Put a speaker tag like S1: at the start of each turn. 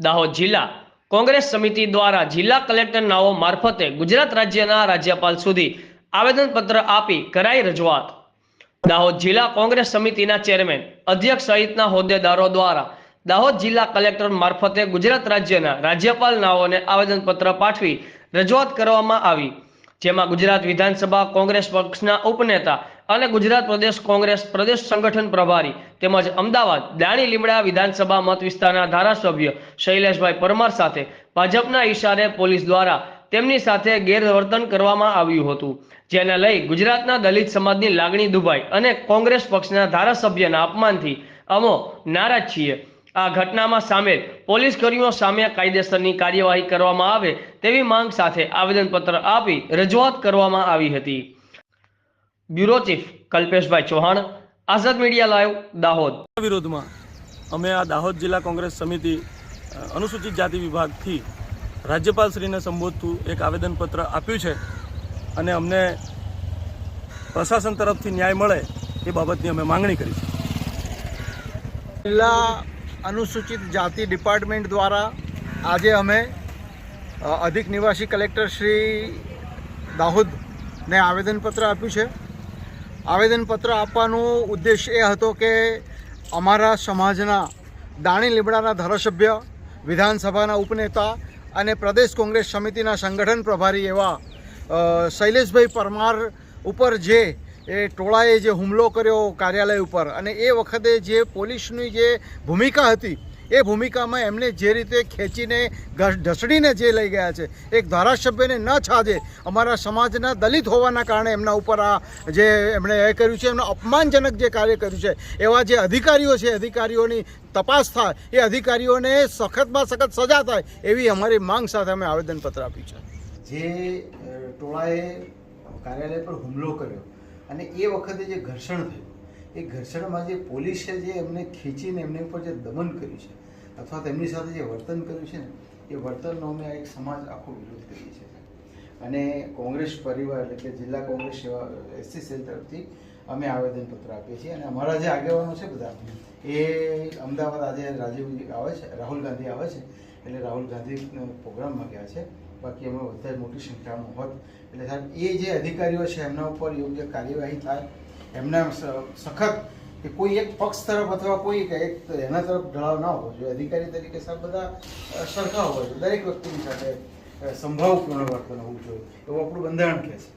S1: દાહોદ જિલ્લા કોંગ્રેસ સમિતિ દ્વારા જિલ્લા કલેક્ટર નાઓ મારફતે ગુજરાત રાજ્યના રાજ્યપાલ સુધી આવેદનપત્ર આપી કરાઈ રજૂઆત. દાહોદ જિલ્લા કોંગ્રેસ સમિતિના ચેરમેન અધ્યક્ષ સહિતના હોદ્દેદારો દ્વારા દાહોદ જિલ્લા કલેક્ટર મારફતે ગુજરાત રાજ્યના રાજ્યપાલ નાઓને આવેદનપત્ર પાઠવી રજૂઆત કરવામાં આવી. જેમાં ગુજરાત વિધાનસભા કોંગ્રેસ પક્ષના ઉપનેતા અને ગુજરાત પ્રદેશ કોંગ્રેસ પ્રદેશ સંગઠન પ્રભારી તેમજ અમદાવાદ દાણી લીમડા વિધાનસભા મત વિસ્તારના ધારાસભ્ય શૈલેષભાઈ પરમાર સાથે ભાજપના ઈશારે પોલીસ દ્વારા તેમની સાથે ગેરવર્તન કરવામાં આવ્યું હતું, જેને લઈ ગુજરાતના દલિત સમાજની લાગણી દુભાઈ અને કોંગ્રેસ પક્ષના ધારાસભ્યના અપમાનથી અમો નારાજ છીએ. આ ઘટનામાં સામેલ પોલીસ કર્મીઓ સામે કાયદેસરની કાર્યવાહી કરવામાં આવે તેવી માંગ સાથે આવેદનપત્ર આપી રજૂઆત કરવામાં આવી હતી. Bureau chief Kalpeshbhai Chauhan Azad media live Dahod.
S2: વિરોધમાં અમે આ દાહોદ જિલ્લા કોંગ્રેસ સમિતિ અનુસૂચિત જાતિ વિભાગથી રાજ્યપાલશ્રીને સંબોધતું એક આવેદનપત્ર આપ્યું છે અને અમને પ્રશાસન તરફથી ન્યાય મળે એ બાબતની અમે માંગણી કરી છે.
S3: જિલ્લા અનુસૂચિત જાતિ ડિપાર્ટમેન્ટ દ્વારા આજે અમે અધિક નિવાસી કલેક્ટર શ્રી દાહોદને આવેદનપત્ર આપ્યું છે. આવેદનપત્ર આપવાનો ઉદ્દેશ એ હતો કે અમારા સમાજના દાણી લીમડાના ધારાસભ્ય, વિધાનસભાના ઉપનેતા અને પ્રદેશ કોંગ્રેસ સમિતિના સંગઠન પ્રભારી એવા શૈલેષભાઈ પરમાર ઉપર જે એ ટોળાએ જે હુમલો કર્યો કાર્યાલય ઉપર અને એ વખતે જે પોલીસની જે ભૂમિકા હતી, એ ભૂમિકામાં એમને જે રીતે ખેંચીને ઢસડીને જે લઈ ગયા છે, એક ધારાસભ્યને ન છાજે અમારા સમાજના દલિત હોવાના કારણે એમના ઉપર આ જે એમણે એ કર્યું છે, એમનું અપમાનજનક જે કાર્ય કર્યું છે, એવા જે અધિકારીઓ છે, અધિકારીઓની તપાસ થાય, એ અધિકારીઓને સખતમાં સખત સજા થાય, એવી અમારી માંગ સાથે અમે આવેદનપત્ર આપ્યું છે.
S4: જે ટોળાએ કાર્યાલય પર હુમલો કર્યો અને એ વખતે જે ઘર્ષણ થયું, એ ઘર્ષણમાં જે પોલીસે જે એમને ખેંચીને એમની ઉપર જે દમન કર્યું છે, અથવા તેમની સાથે જે વર્તન કર્યું છે ને, એ વર્તનનો અમે એક સમાજ આખો વિરોધ કરીએ છીએ. અને કોંગ્રેસ પરિવાર એટલે કે જિલ્લા કોંગ્રેસ સેવા, એસસી સેલ તરફથી અમે આવેદનપત્ર આપીએ છીએ અને અમારા જે આગેવાનો છે બધા એ અમદાવાદ આજે રાજીવ આવે છે, રાહુલ ગાંધી આવે છે, એટલે રાહુલ ગાંધી પ્રોગ્રામમાં ગયા છે. બાકી અમે વધારે મોટી સંખ્યામાં હોત. એટલે સાહેબ, એ જે અધિકારીઓ છે, એમના ઉપર યોગ્ય કાર્યવાહી થાય. એમના સખત કે કોઈ એક પક્ષ તરફ અથવા કોઈ એક એના તરફ ઢળાવ ના હોવો જોઈએ. અધિકારી તરીકે સાહેબ બધા સરખા હોવા જોઈએ. દરેક વ્યક્તિની સાથે સંભાવપૂર્ણ વર્તન હોવું જોઈએ. એવું આપણું બંધારણ કહે છે.